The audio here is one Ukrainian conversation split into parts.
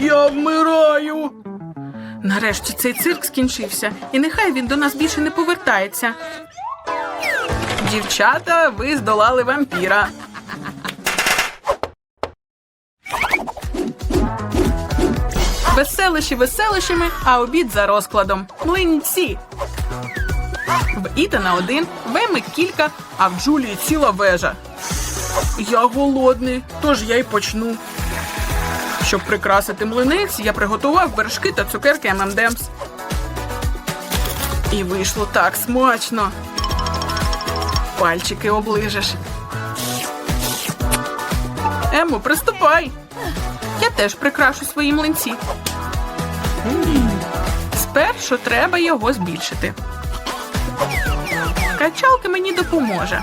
Я вмираю. Нарешті цей цирк скінчився, і нехай він до нас більше не повертається. Дівчата, ви здолали вампіра. Веселищі веселищами, а обід за розкладом. Млинці. В Ітана один, в Еми кілька, а в Джулії ціла вежа. Я голодний, тож я й почну. Щоб прикрасити млинець, я приготував вершки та цукерки ММДМС. І вийшло так смачно. Пальчики оближеш. Емо, приступай. Я теж прикрашу свої млинці. Спершу треба його збільшити. Качалка мені допоможе.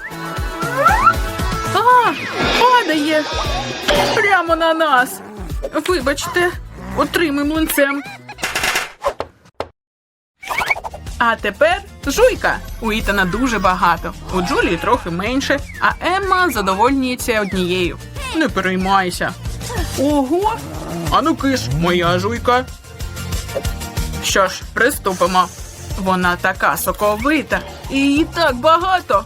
А, падає. Прямо на нас. Вибачте, отримай млинцем. А тепер жуйка. У Ітана дуже багато. У Джулії трохи менше, а Емма задовольнюється однією. Не переймайся. Ого. Ану киш, моя жуйка. Що ж, приступимо. Вона така соковита, і її так багато.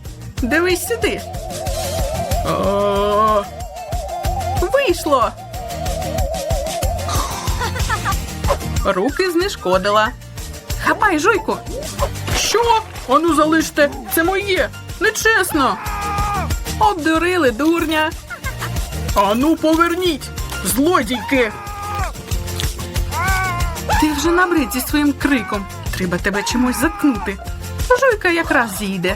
Дивись сюди. Вийшло. Руки знешкодила. Хапай, жуйку. Що? Ану залиште, це моє. Нечесно. Обдурили дурня. Ану, поверніть, злодійки. Ти вже набрид зі своїм криком. Треба тебе чимось заткнути. Жуйка якраз зійде.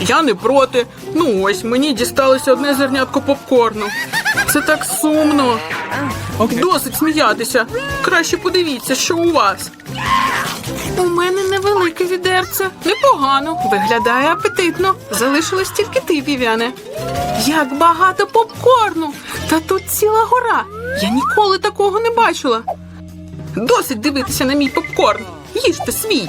Я не проти. Ну ось мені дісталося одне зернятко попкорну. Це так сумно. Досить сміятися. Краще подивіться, що у вас. У мене невелике відерце. Непогано. Виглядає апетитно. Залишилось тільки ти, Вівяне. Як багато попкорну! Та тут ціла гора. Я ніколи такого не бачила. Досить дивитися на мій попкорн. Їжте свій.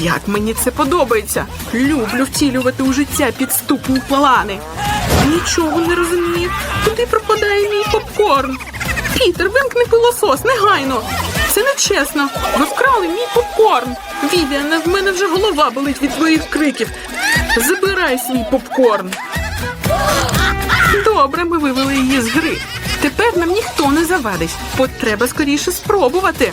Як мені це подобається. Люблю втілювати у життя підступні плани. Нічого не розумію. Куди пропадає мій попкорн? Пітер, вимкни пилосос, негайно. Це нечесно. Ви вкрали мій попкорн. Вівіане, в мене вже голова болить від твоїх криків. Забирай свій попкорн. Добре, ми вивели її з гри. Тепер нам ніхто не завадить. От треба скоріше спробувати.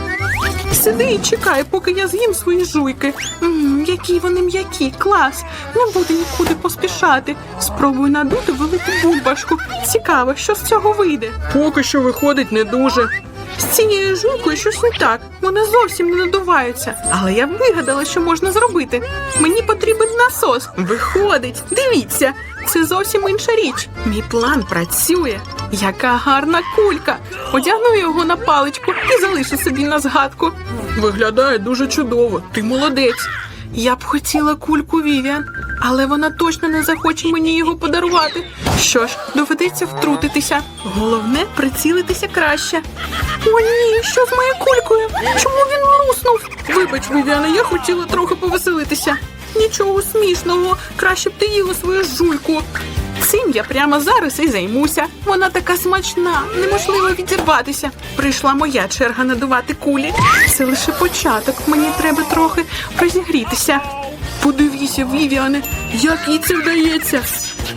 Сиди і чекай, поки я з'їм свої жуйки. Мм, які вони м'які, клас. Не буду нікуди поспішати. Спробую надути велику бульбашку. Цікаво, що з цього вийде. Поки що виходить не дуже. З цією жуйкою щось не так. Вони зовсім не надуваються. Але я вигадала, що можна зробити. Мені потрібен насос. Виходить, дивіться, це зовсім інша річ. Мій план працює. Яка гарна кулька! Одягну його на паличку і залишу собі на згадку. Виглядає дуже чудово. Ти молодець. Я б хотіла кульку Вівіан, але вона точно не захоче мені його подарувати. Що ж, доведеться втрутитися. Головне прицілитися краще. О, ні, що з моєю кулькою? Чому він луснув? Вибач, Вівіане, я хотіла трохи повеселитися. Нічого смішного, краще б ти їла свою жуйку. Цим я прямо зараз і займуся. Вона така смачна, неможливо відірватися. Прийшла моя черга надувати кулі. Це лише початок. Мені треба трохи розігрітися. Подивіться, Вівіане, як їй це вдається.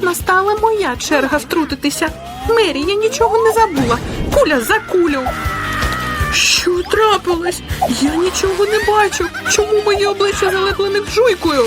Настала моя черга втрутитися. Мері, я нічого не забула. Куля за кулю. Що трапилось? Я нічого не бачу. Чому моє обличчя залеплене жуйкою?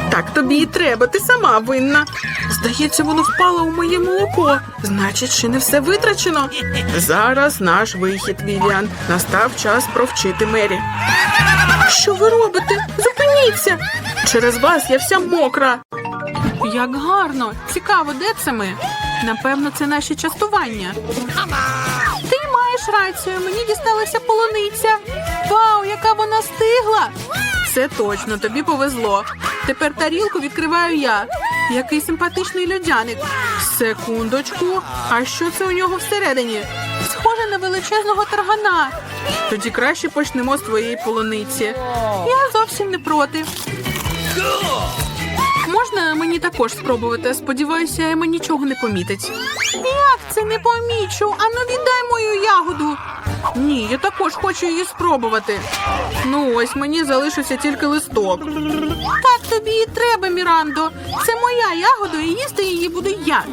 Так тобі і треба, ти сама винна. Здається, воно впало у моє молоко. Значить, ще не все витрачено. Зараз наш вихід, Вівіан. Настав час провчити Мері. Що ви робите? Зупиніться! Через вас я вся мокра. Як гарно! Цікаво, де це ми? Напевно, це наші частування. Ти маєш рацію, мені дісталася полуниця. Вау, яка вона стигла! Це точно, тобі повезло. Тепер тарілку відкриваю я. Який симпатичний льодяник. Секундочку. А що це у нього всередині? Схоже на величезного таргана. Тоді краще почнемо з твоєї полуниці. Я зовсім не проти. Можна мені також спробувати? Сподіваюся, Ема нічого не помітить. Як це не помічу? Ану віддай мою ягоду. Ні, я також хочу її спробувати. Ну ось мені залишився тільки листок. Так тобі і треба, Мірандо. Це моя ягода, і їсти її буду я.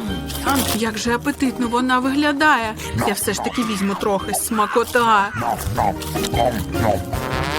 Як же апетитно вона виглядає. Я все ж таки візьму трохи смакота.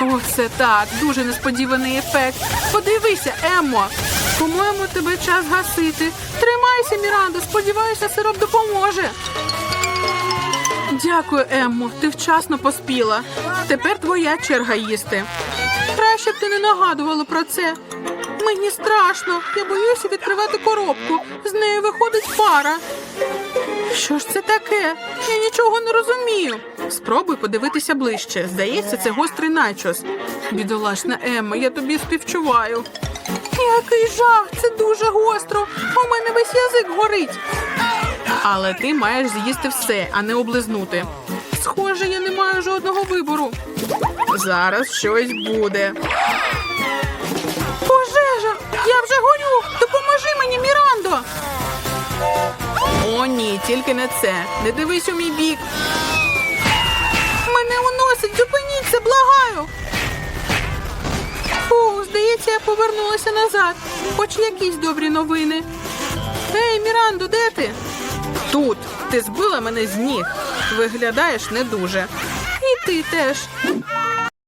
О, це так, дуже несподіваний ефект. Подивися, Еммо. По-моєму, тебе час гасити. Тримайся, Мірандо, сподіваюся, сироп допоможе. Дякую, Еммо. Ти вчасно поспіла. Тепер твоя черга їсти. Краще б ти не нагадувала про це. Мені страшно. Я боюся відкривати коробку. З нею виходить пара. Що ж це таке? Я нічого не розумію. Спробуй подивитися ближче. Здається, це гострий начос. Бідолашна Емма, я тобі співчуваю. Який жах! Це дуже гостро. У мене весь язик горить. Але ти маєш з'їсти все, а не облизнути. Схоже, я не маю жодного вибору. Зараз щось буде. Я вже горю! Допоможи мені, Мірандо! О, ні, тільки не це. Не дивись у мій бік. Мене уносить, зупиніться, благаю. Фу, здається, я повернулася назад. Хоч якісь добрі новини. Ей, Мірандо, де ти? Тут. Ти збила мене з ніг. Виглядаєш не дуже. І ти теж.